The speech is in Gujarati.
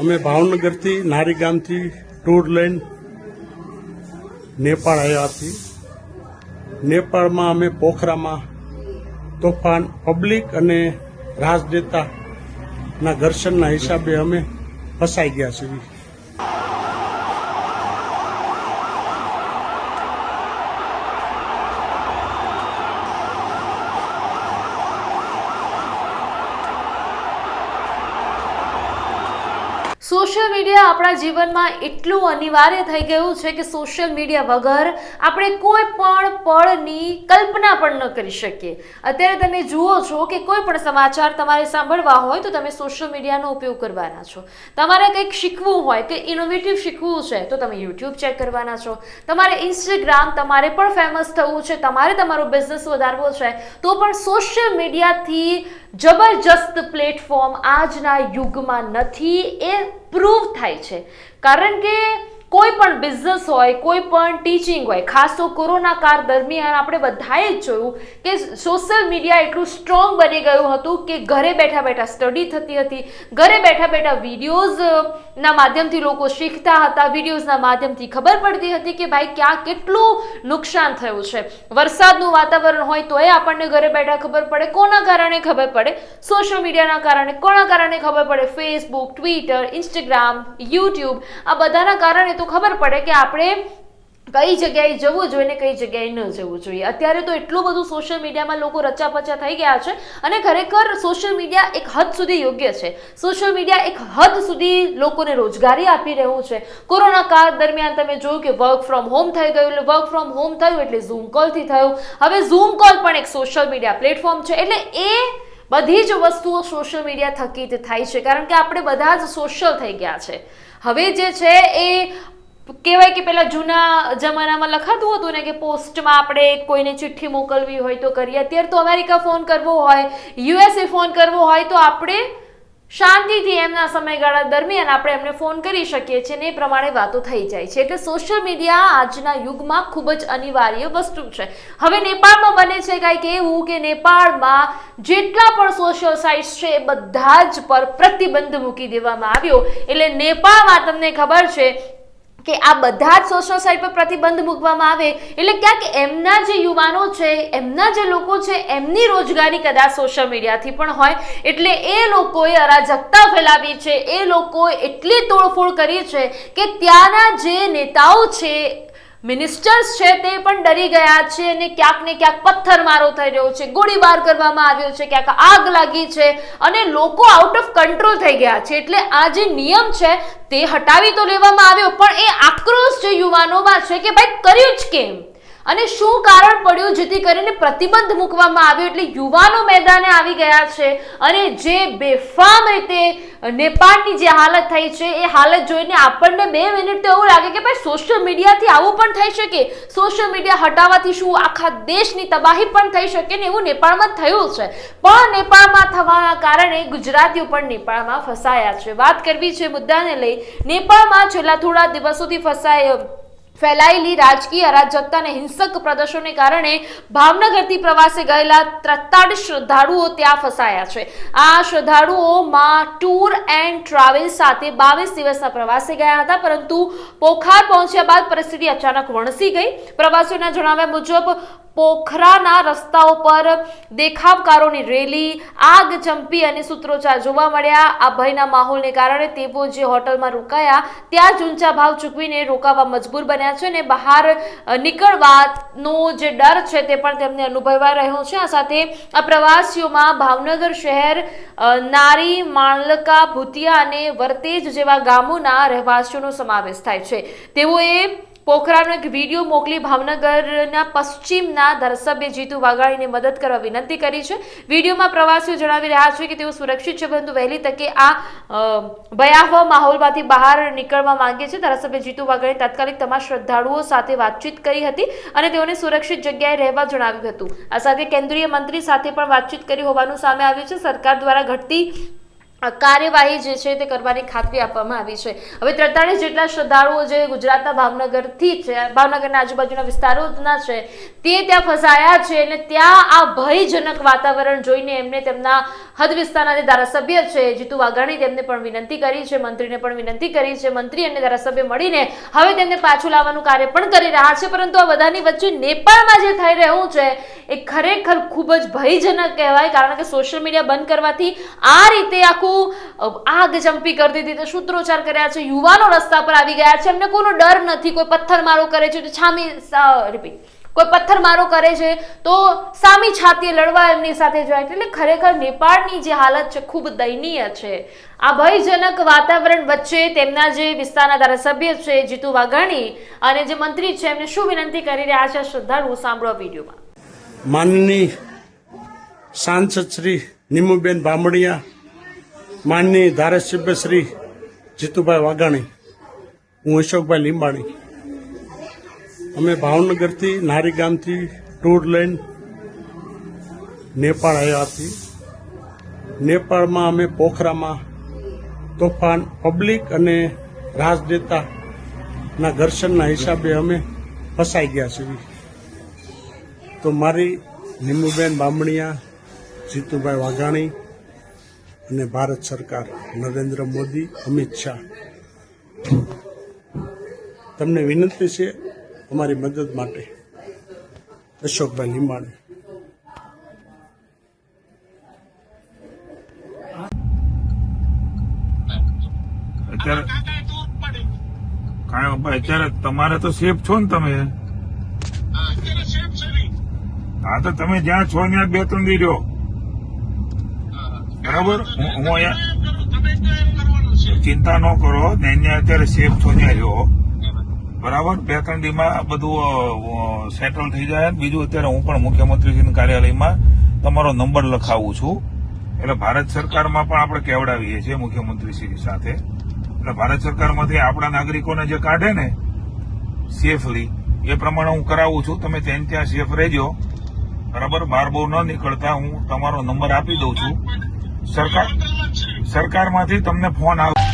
અમે ભાવનગરથી નારી ગામથી ટૂર લઈને નેપાળ આવ્યા હતી નેપાળમાં અમે પોખરામાં તોફાન પબ્લિક અને રાજનેતાના ઘર્ષણના હિસાબે અમે ફસાઈ ગયા છીએ. સોશિયલ મીડિયા આપણા જીવનમાં એટલું અનિવાર્ય થઈ ગયું છે કે સોશિયલ મીડિયા વગર આપણે કોઈ પણ પળની કલ્પના પણ ન કરી શકીએ. અત્યારે તમે જુઓ છો કે કોઈ પણ સમાચાર તમારે સાંભળવા હોય તો તમે સોશિયલ મીડિયાનો ઉપયોગ કરવાના છો. તમારે કંઈક શીખવું હોય કે ઇનોવેટિવ શીખવું છે તો તમે યુટ્યુબ ચેક કરવાના છો. તમારે ઇન્સ્ટાગ્રામ તમારે પણ ફેમસ થવું છે, તમારે તમારો બિઝનેસ વધારવો છે, તો પણ સોશિયલ મીડિયાથી જબરજસ્ત પ્લેટફોર્મ આજના યુગમાં નથી એ પ્રૂવ થાય છે. કારણ કે કોઈ પણ બિઝનેસ હોય, કોઈ પણ ટીચિંગ હોય, ખાસ તો કોરોના કાળ દરમિયાન આપણે બધાએ જ જોયું કે સોશિયલ મીડિયા એટલું સ્ટ્રોંગ બની ગયું હતું કે ઘરે બેઠા બેઠા સ્ટડી થતી હતી, ઘરે બેઠા બેઠા વિડીયોઝના માધ્યમથી લોકો શીખતા હતા વિડીયોઝના માધ્યમથી ખબર પડતી હતી કે ભાઈ ક્યાં કેટલું નુકસાન થયું છે. વરસાદનું વાતાવરણ હોય તો એ આપણને ઘરે બેઠા ખબર પડે, કોના કારણે ખબર પડે? સોશિયલ મીડિયાના કારણે, કોના કારણે ખબર પડે? ફેસબુક ટ્વિટર ઇન્સ્ટાગ્રામ યુટ્યુબ આ બધાના કારણે તો ખબર પડે કે આપણે કઈ જગ્યાએ જવું જોઈએ ને કઈ જગ્યાએ ન જવું જોઈએ. અત્યારે તો એટલું બધું સોશિયલ મીડિયામાં લોકો રચાપચા થઈ ગયા છે અને ખરેખર સોશિયલ મીડિયા એક હદ સુધી યોગ્ય છે. સોશિયલ મીડિયા એક હદ સુધી લોકોને રોજગારી આપી રહ્યું છે. કોરોના કાળ દરમિયાન તમે જોયું કે વર્ક ફ્રોમ હોમ થઈ ગયું, એટલે વર્ક ફ્રોમ હોમ થયું એટલે ઝૂમ કોલથી થયું. હવે ઝૂમ કોલ પણ એક સોશિયલ મીડિયા પ્લેટફોર્મ છે, એટલે એ બધી જ વસ્તુઓ સોશિયલ મીડિયા થકી થાય છે. કારણ કે આપણે બધા જ સોશિયલ થઈ ગયા છે. હવે જે છે એ કહેવાય કે પેલા જૂના જમાનામાં લખાતું હતું ને કે પોસ્ટમાં આપણે કોઈને ચિઠ્ઠી મોકલવી હોય તો કરીએ. અત્યારે તો અમેરિકા ફોન કરવો હોય, યુએસએ ફોન કરવો હોય તો આપણે શાંતિથી એમના સમયગાળા દરમિયાન આપણે એમને ફોન કરી શકીએ છીએ ને એ પ્રમાણે વાતો થઈ જાય છે. એટલે સોશિયલ મીડિયા આજના યુગમાં ખૂબ જ અનિવાર્ય વસ્તુ છે. હવે નેપાળમાં બને છે કાંઈક એવું કે નેપાળમાં જેટલા પણ સોશિયલ સાઇટ્સ છે એ બધા જ પર પ્રતિબંધ મૂકી દેવામાં આવ્યો. એટલે નેપાળમાં તમને ખબર છે કે આ બધા જ સોશિયલ સાઇટ પર પ્રતિબંધ મૂકવામાં આવે, એટલે ક્યાંક એમના જે યુવાનો છે, એમના જે લોકો છે, એમની રોજગારી કદાચ સોશિયલ મીડિયાથી પણ હોય. એટલે એ લોકોએ અરાજકતા ફેલાવી છે, એ લોકોએ એટલી તોડફોડ કરી છે કે ત્યાંના જે નેતાઓ છે મિનિસ્ટર્સ છે તે પણ ડરી ગયા છે અને ક્યાંક ને ક્યાંક પથ્થરમારો થઈ રહ્યો છે. ગોળીબાર કરવામાં આવ્યો છે, ક્યાંક આગ લાગી છે અને લોકો આઉટ ઓફ કંટ્રોલ થઈ ગયા છે. એટલે આ જે નિયમ છે તે હટાવી તો લેવામાં આવ્યો, પણ એ આક્રોશ જે યુવાનોમાં છે કે ભાઈ કર્યું જ કેમ? અને શું કારણ પડ્યું જેથી કરીને પ્રતિબંધ મૂકવામાં આવ્યો? એટલે યુવાનો મેદાને આવી ગયા છે અને જે બેફામ રીતે નેપાળની જે હાલત થઈ છે, એ હાલત જોઈને આપણને બે મિનિટ તો એવું લાગે કે ભાઈ સોશિયલ મીડિયાથી આવું પણ થઈ શકે. સોશિયલ મીડિયા હટાવવાથી શું આખા દેશની તબાહી પણ થઈ શકે ને એવું નેપાળમાં થયું છે. પણ નેપાળમાં થવાના કારણે ગુજરાતીઓ પણ નેપાળમાં ફસાયા છે. વાત કરવી છે મુદ્દાને લઈ, નેપાળમાં છેલ્લા થોડા દિવસોથી ફસાય ફેલાયેલી રાજકીય અરાજકતા અને હિંસક પ્રદર્શનને કારણે ભાવનગરથી પ્રવાસે ગયેલા ત્રેતાળીસ શ્રદ્ધાળુઓ ત્યાં ફસાયા છે. આ શ્રદ્ધાળુઓમાં ટૂર એન્ડ ટ્રાવેલ સાથે બાવીસ દિવસના પ્રવાસે ગયા હતા, પરંતુ પોખાર પહોંચ્યા બાદ પરિસ્થિતિ અચાનક વણસી ગઈ. પ્રવાસીઓના જણાવ્યા મુજબ પોખરાના રસ્તાઓ પર દેખાવકારોની રેલી, આગ ચંપી અને સૂત્રોચ્ચાર જોવા મળ્યા. આ ભયના માહોલને કારણે તેઓ જે હોટલમાં રોકાયા, ત્યાં જ ઊંચા ભાવ ચૂકવીને રોકાવા મજબૂર બન્યા છે અને બહાર નીકળવાનો જે ડર છે તે પણ તેમને અનુભવાઈ રહ્યો છે. આ સાથે આ પ્રવાસીઓમાં ભાવનગર શહેર નારી, માણલકા, ભૂતિયા અને વર્તેજ જેવા ગામોના રહેવાસીઓનો સમાવેશ થાય છે. તેઓએ પોખરાનો એક વીડિયો મોકલી ભાવનગરના પશ્ચિમના ધારાસભ્ય જીતુ વાઘાણીને મદદ કરવા વિનંતી કરી છે. વિડીયોમાં પ્રવાસીઓ જણાવી રહ્યા છે કે તેઓ સુરક્ષિત છે, પરંતુ વહેલી તકે આ ભયાવહ માહોલમાંથી બહાર નીકળવા માંગે છે. ધારાસભ્ય જીતુ વાઘાણી તાત્કાલિક તમામ શ્રદ્ધાળુઓ સાથે વાતચીત કરી હતી અને તેઓને સુરક્ષિત જગ્યાએ રહેવા જણાવ્યું હતું. આ સાથે કેન્દ્રીય મંત્રી સાથે પણ વાતચીત કરી હોવાનું સામે આવ્યું છે. સરકાર દ્વારા ઘટતી કાર્યવાહી જે છે તે કરવાની ખાતરી આપવામાં આવી છે. હવે ત્રેતાળીસ જેટલા શ્રદ્ધાળુઓ જે ગુજરાતના ભાવનગરથી છે, ભાવનગરના આજુબાજુના વિસ્તારોના છે, તે ત્યાં ફસાયા છે અને ત્યાં આ ભયજનક વાતાવરણ જોઈને એમને તેમના હદ વિસ્તારના જે ધારાસભ્ય છે, જીતુ વાઘાણી, તેમને પણ વિનંતી કરી છે, મંત્રીને પણ વિનંતી કરી છે, મંત્રી અને ધારાસભ્ય મળીને હવે તેમને પાછું લાવવાનું કાર્ય પણ કરી રહ્યા છે, પરંતુ આ બધાની વચ્ચે નેપાળમાં જે થઈ રહ્યું છે, એ ખરેખર ખૂબ જ ભયજનક કહેવાય, કારણ કે સોશિયલ મીડિયા બંધ કરવાથી આ રીતે આખું આગ જંપી કરી દીધી તે સૂત્રોચ્ચાર કર્યા છે, યુવાનો રસ્તા પર આવી ગયા છે. એમને કોઈનો ડર નથી, કોઈ પથ્થરમારો કરે છે. તો છામી રિપીટ. કોઈ પથ્થરમારો કરે છે તો સામી છાતીએ લડવા એમની સાથે જાય. એટલે ખરેખર નેપાળની જે હાલત છે ખૂબ દયનીય છે. આ ભયજનક વાતાવરણ વચ્ચે તેમના જે વિસ્તારના ધારાસભ્ય છે, જીતુ વાઘાણી અને જે મંત્રી છે, એમને શું વિનંતી કરી રહ્યા છે શ્રદ્ધાળુ સાંભળો વિડીયોમાં. માનની સાંસદ શ્રી નિમુબેન બામણિયા માનની ધારાસભ્ય શ્રી જીતુભાઈ વાઘાણી, હું અશોકભાઈ લીંબાણી. અમે ભાવનગરથી નારી ગામથી ટૂર લઈને નેપાળ આવ્યા હતી નેપાળમાં અમે પોખરામાં તોફાન પબ્લિક અને રાજનેતાના ઘર્ષણના હિસાબે અમે ફસાઈ ગયા છીએ. તો મારી નિમુબેન બામણિયા, જીતુભાઈ વાઘાણી અને ભારત સરકાર નરેન્દ્ર મોદી અમિત શાહ. તમને વિનંતી છે તમારી મદદ માટે. અશોકભાઈ લીંબાણે. અત્યારે કાંઈ ભાઈ અત્યારે તમારે તો સેફ છો ને તમે? હા તો તમે જ્યાં છો ત્યાં બે ત્રણ દી રહ્યો. બરાબર? હું અહીંયા ચિંતા ન કરો. ને અહીંયા અત્યારે સેફ છો ત્યાં રહ્યો. બરાબર? બે ત્રણ દીમાં બધું સેટલ થઈ જાય બીજું અત્યારે હું પણ મુખ્યમંત્રીશ્રીના કાર્યાલયમાં તમારો નંબર લખાવું છું. એટલે ભારત સરકારમાં પણ આપણે કેવડાવીએ છીએ મુખ્યમંત્રીશ્રી સાથે. એટલે ભારત સરકારમાંથી આપણા નાગરિકોને જે કાઢે ને સેફલી એ પ્રમાણે હું કરાવું છું. તમે ત્યાં ત્યાં સેફ રહેજો. બરાબર? બહાર બહુ ન નીકળતા. હું તમારો નંબર આપી દઉં છું. સરકાર સરકારમાંથી તમને ફોન આવે.